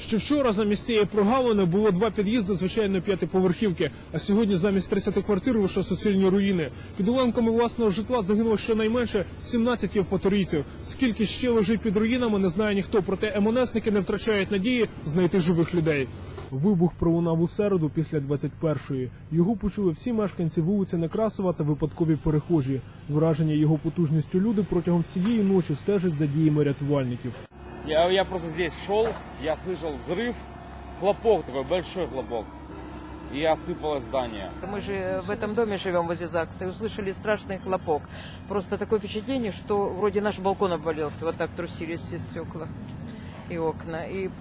Ще вчора замість цієї прогалини було два під'їзди звичайної п'ятиповерхівки, а сьогодні замість 30 квартир лише суцільні руїни. Під уламками власного житла загинуло щонайменше 17 євпаторійців. Скільки ще лежить під руїнами, не знає ніхто. Проте МНСники не втрачають надії знайти живих людей. Вибух пролунав у середу після 21-ї. Його почули всі мешканці вулиці Некрасова та випадкові перехожі. Враження його потужністю люди протягом всієї ночі стежать за діями рятувальників. Я, я просто здесь шел, я слышал взрыв, хлопок такой, большой хлопок. И осыпалось здание. Мы же в этом доме живем возле ЗАГСа и услышали страшный хлопок. Просто такое впечатление, что вроде наш балкон обвалился. Вот так трусились все стекла и окна. И м,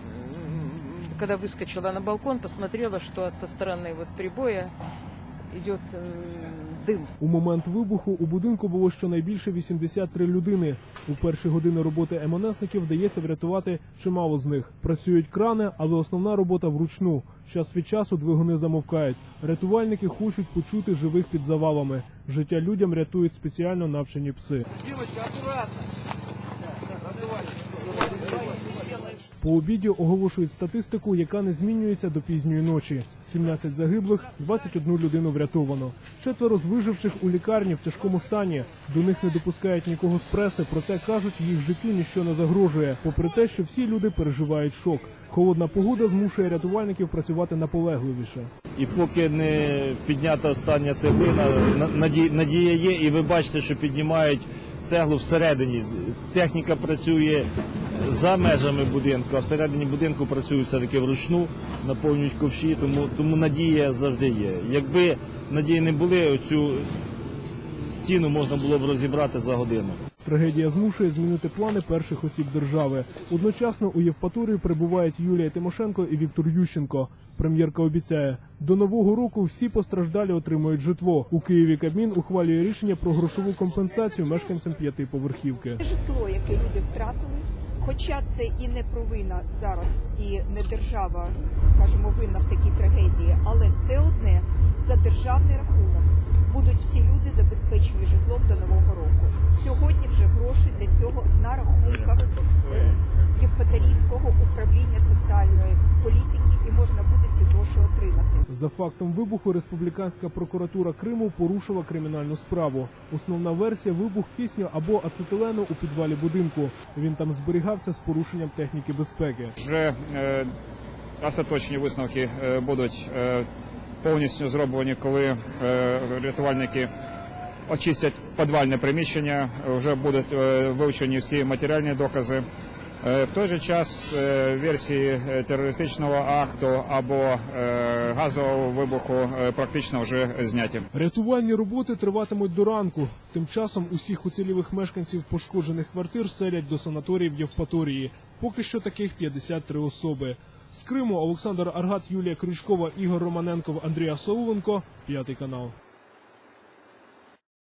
когда выскочила на балкон, посмотрела, что со стороны вот прибоя идет м, дым. У момент вибуху у будинку було щонайбільше 83 людини. У перші години роботи МНСників вдається врятувати чимало з них. Працюють крани, але основна робота вручну. Час від часу двигуни замовкають. Рятувальники хочуть почути живих під завалами. Життя людям рятують спеціально навчені пси. По обіді оголошують статистику, яка не змінюється до пізньої ночі. 17 загиблих, 21 людину врятовано. Четверо з виживших у лікарні в тяжкому стані. До них не допускають нікого з преси, проте кажуть, їх життю ніщо не загрожує, попри те, що всі люди переживають шок. Холодна погода змушує рятувальників працювати наполегливіше. І поки не піднята остання цеглина, на- наді- надія є, і ви бачите, що піднімають цеглу всередині. Техніка працює за межами будинку, а всередині будинку працюють все-таки вручну, наповнюють ковші, тому, тому надія завжди є. Якби надії не були, оцю стіну можна було б розібрати за годину. Трагедія змушує змінити плани перших осіб держави. Одночасно у Євпаторії прибувають Юлія Тимошенко і Віктор Ющенко. Прем'єрка обіцяє, до нового року всі постраждалі отримують житло. У Києві Кабмін ухвалює рішення про грошову компенсацію мешканцям п'ятиповерхівки. житло, яке люди втратили. Хоча це і не провина зараз, і не держава, скажімо, винна в такій трагедії, але все одне за державний рахунок будуть всі люди забезпечені житлом до нового року. Сьогодні вже гроші для цього на рахунках е, Євпаторійського управління соціальної політики, і можна буде ці гроші отримати. За фактом вибуху республіканська прокуратура Криму порушила кримінальну справу. Основна версія вибух кисню або ацетилену у підвалі будинку. Він там зберігався з порушенням техніки безпеки. Вже е, остаточні висновки е, будуть е, повністю зроблені, коли е, рятувальники очистять підвальне приміщення, вже будуть е, вивчені всі матеріальні докази. Е, В той же час е, версії е, терористичного акту або е, газового вибуху е, практично вже зняті. Рятувальні роботи триватимуть до ранку. Тим часом усіх уцілілих мешканців пошкоджених квартир селять до санаторіїв Євпаторії. Поки що таких 53 особи. З Криму Олександр Аргат, Юлія Крючкова, Ігор Романенков, Андрій Сауленко. П'ятий канал.